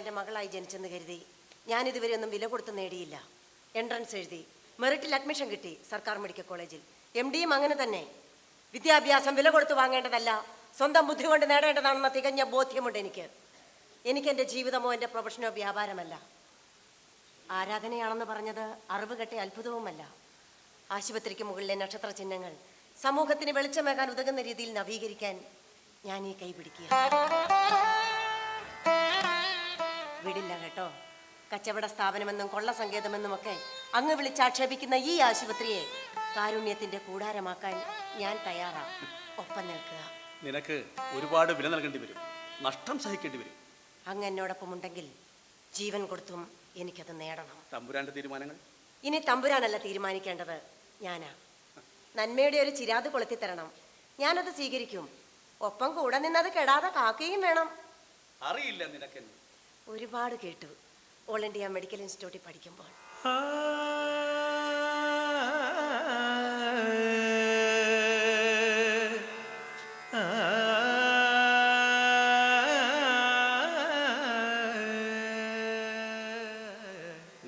എന്റെ മകളായി ജനിച്ചെന്ന് കരുതി. ഞാനിതുവരെ ഒന്നും വില കൊടുത്ത് നേടിയില്ല. എൻട്രൻസ് എഴുതി. മെറിറ്റിൽ അഡ്മിഷൻ കിട്ടി സർക്കാർ മെഡിക്കൽ കോളേജിൽ. എം ഡിയും അങ്ങനെ തന്നെ. വിദ്യാഭ്യാസം വില കൊടുത്ത് വാങ്ങേണ്ടതല്ല. സ്വന്തം ബുദ്ധി കൊണ്ട് നേടേണ്ടതാണെന്ന തികഞ്ഞ ബോധ്യമുണ്ട് എനിക്ക്. എനിക്ക് എന്റെ ജീവിതമോ എന്റെ പ്രൊഫഷനോ വ്യാപാരമല്ല. ആരാധനയാണെന്ന് പറഞ്ഞത് അറിവ് കെട്ടി അത്ഭുതവുമല്ല. ആശുപത്രിക്ക് മുകളിലെ നക്ഷത്ര ചിഹ്നങ്ങൾ സമൂഹത്തിന് വെളിച്ചമേകാൻ ഉതകുന്ന രീതിയിൽ നവീകരിക്കാൻ ഞാൻ ഈ കൈ പിടിക്കുക വിടില്ല കേട്ടോ. കച്ചവട സ്ഥാപനമെന്നും കൊള്ള സങ്കേതമെന്നും ഒക്കെ അങ്ങ് വിളിച്ചാക്ഷേപിക്കുന്ന ഈ ആശുപത്രിയെ കാരുണ്യത്തിന്റെ കൂടാരമാക്കാൻ ഞാൻ തയ്യാറാ. ഒപ്പം നിൽക്കുക. നിനക്ക് ഒരുപാട് വില നൽകേണ്ടി വരും. നഷ്ടം സഹിക്കേണ്ടി വരും. അങ്ങ് എന്നോടൊപ്പം ഉണ്ടെങ്കിൽ ജീവൻ കൊടുത്തും എനിക്കത് നേടണം. തമ്പുരാന്റെ തീരുമാനങ്ങൾ? ഇനി തമ്പുരാനല്ല തീരുമാനിക്കേണ്ടത് ഞാനാ. നന്മയുടെ ഒരു ചിരാത് കൊളുത്തി തരണം. ഞാനത് സ്വീകരിക്കും. ഒപ്പം കൂടെ നിന്നത് കെടാതെ കാക്കുകയും വേണം. അറിയില്ല നിനക്കെന്ന്. ഒരുപാട് കേട്ടു. ഓൾ ഇന്ത്യ മെഡിക്കൽ ഇൻസ്റ്റിറ്റ്യൂട്ടിൽ പഠിക്കുമ്പോൾ.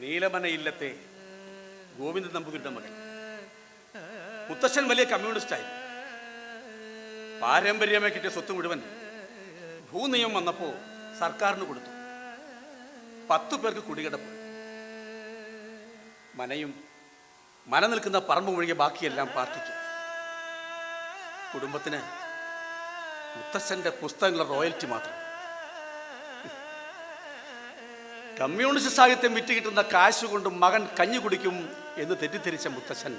നീലമന ഇല്ലത്തെ ഗോവിന്ദ നമ്പൂതിരിയുടെ മകൻ. മുത്തശ്ശൻ വലിയ കമ്മ്യൂണിസ്റ്റായിരുന്നു പാരമ്പര്യമായി കിട്ടിയ സ്വത്ത് മുഴുവൻ ഭൂനിയമം വന്നപ്പോൾ സർക്കാരിന് കൊടുത്തു. പത്തു പേർക്ക് കുടികിടപ്പ്. മനയും മന നിൽക്കുന്ന പറമ്പ് ഒഴികെ ബാക്കിയെല്ലാം പാർട്ടിക്ക്. കുടുംബത്തിന് മുത്തശ്ശന്റെ പുസ്തകങ്ങളുടെ റോയൽറ്റി മാത്രം. കമ്മ്യൂണിസ്റ്റ് സാഹിത്യം വിറ്റ് കിട്ടുന്ന കാശ് കൊണ്ട് മകൻ കഞ്ഞി കുടിക്കും എന്ന് തെറ്റിദ്ധരിച്ച മുത്തച്ഛൻ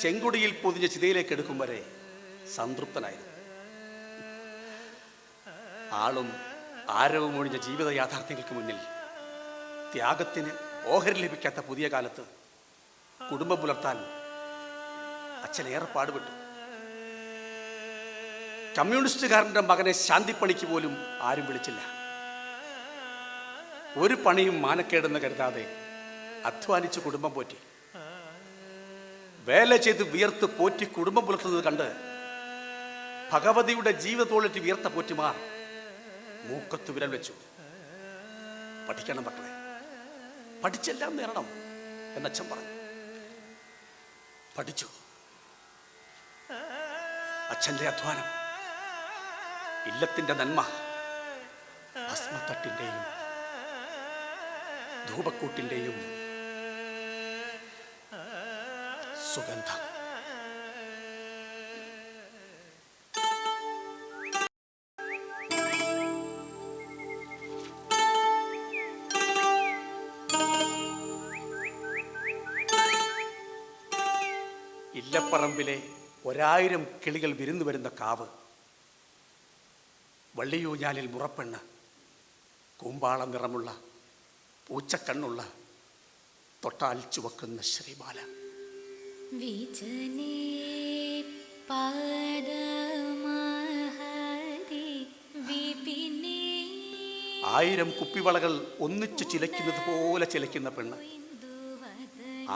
ചെങ്കുടിയിൽ പൊതിഞ്ഞ ചിതയിലേക്ക് എടുക്കും വരെ സംതൃപ്തനായിരുന്നു. ആളും ആരവും ഒഴിഞ്ഞ ജീവിത യാഥാർത്ഥ്യങ്ങൾക്ക് മുന്നിൽ ത്യാഗത്തിന് ഓഹരി ലഭിക്കാത്ത പുതിയ കാലത്ത് കുടുംബം പുലർത്താൻ അച്ഛനേറെ പാടുപെട്ടു. കമ്മ്യൂണിസ്റ്റുകാരന്റെ മകനെ ശാന്തിപ്പണിക്ക് പോലും ആരും വിളിച്ചില്ല. ഒരു പണിയും മാനക്കേടെന്ന് കരുതാതെ അധ്വാനിച്ച് കുടുംബം പോറ്റി. വേല ചെയ്ത് വിയർത്ത് പോറ്റി കുടുംബം പുലർത്തുന്നത് കണ്ട് ഭഗവതിയുടെ ജീവിതത്തോളിട്ട് വിയർത്ത പോറ്റിമാർ മൂക്കത്ത് വിരൽ വെച്ചു. പഠിക്കണം മക്കളെ. പഠിച്ചെല്ലാം നേടണം എന്നച്ഛൻ പറഞ്ഞു. പഠിച്ചു. അച്ഛന്റെ അധ്വാനം ഇല്ലത്തിന്റെ നന്മ ഭസ്മത്തട്ടിന്റെയും ധൂപക്കൂട്ടിന്റെയും സുഗന്ധം. ഇല്ലപ്പറമ്പിലെ ഒരായിരം കിളികൾ വിരുന്നു വരുന്ന കാവ്. വള്ളിയൂഞ്ഞാലിൽ മുറപ്പെണ്ണ് കൂമ്പാള നിറമുള്ള പൂച്ചക്കണ്ണുള്ള തൊട്ടാൽ ചുവക്കുന്ന വിപിനേ ആയിരം കുപ്പിവളകൾ ഒന്നിച്ചു ചിലയ്ക്കുന്നത് പോലെ ചിലയ്ക്കുന്ന പെണ്ണ്.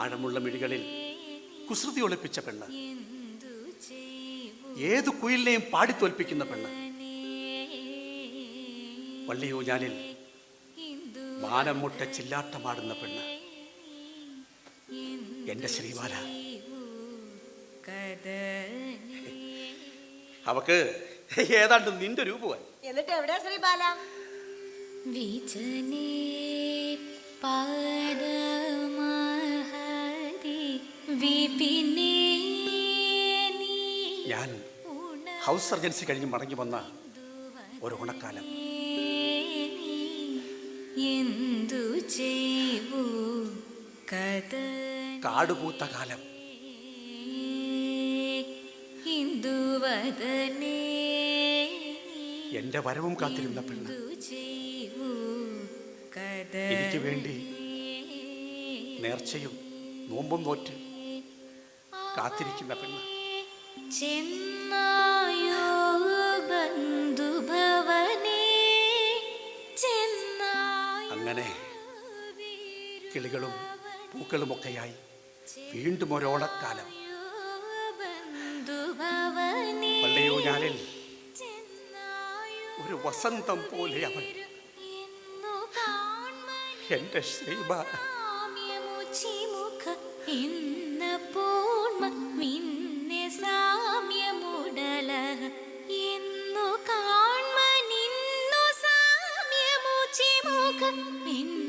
ആഴമുള്ള മിഴികളിൽ കുസൃതി ഒളിപ്പിച്ച പെണ്ണ്. ഏത് കുയിലിനെയും പാടി തോൽപ്പിക്കുന്ന പെണ്ണ്. വള്ളിയൂഞ്ഞാലിൽ ഞാനിൽ മാനം മുട്ട ചില്ലാട്ടമാടുന്ന പെണ്ണ്. എന്റെ ശ്രീമാല കദനേ അവക്ക് ഏതാണ്ട് നിന്റെ രൂപമായി. എന്നിട്ട് എവിടെ ശ്രീബാല? വിജനേ പാദമഹരി ഞാൻ ഹൗസ് സർജൻസി കഴിഞ്ഞ് മടങ്ങി വന്ന ഒരു കഥന കാടുപൂത്ത കാലം. എന്റെ വരവും കാത്തിരുന്ന പെണ്ണ്. എനിക്ക് വേണ്ടി നേർച്ചയും നോമ്പും നോറ്റ് കാത്തിരിക്കുന്ന പെണ്ണ്. അങ്ങനെ കിളികളും പൂക്കളുമൊക്കെയായി വീണ്ടും ഒരോളക്കാലം. പള്ളിയൂഞ്ഞാലിൽ ഒരു വസന്തം പോലെ അവൻ എന്റെ ശ്രീമ സാമ്യമുച്ചിമുഖ പൂർണ മിന്നെ സാമ്യമുടല. കാൺമ നിന്നു മിന്ന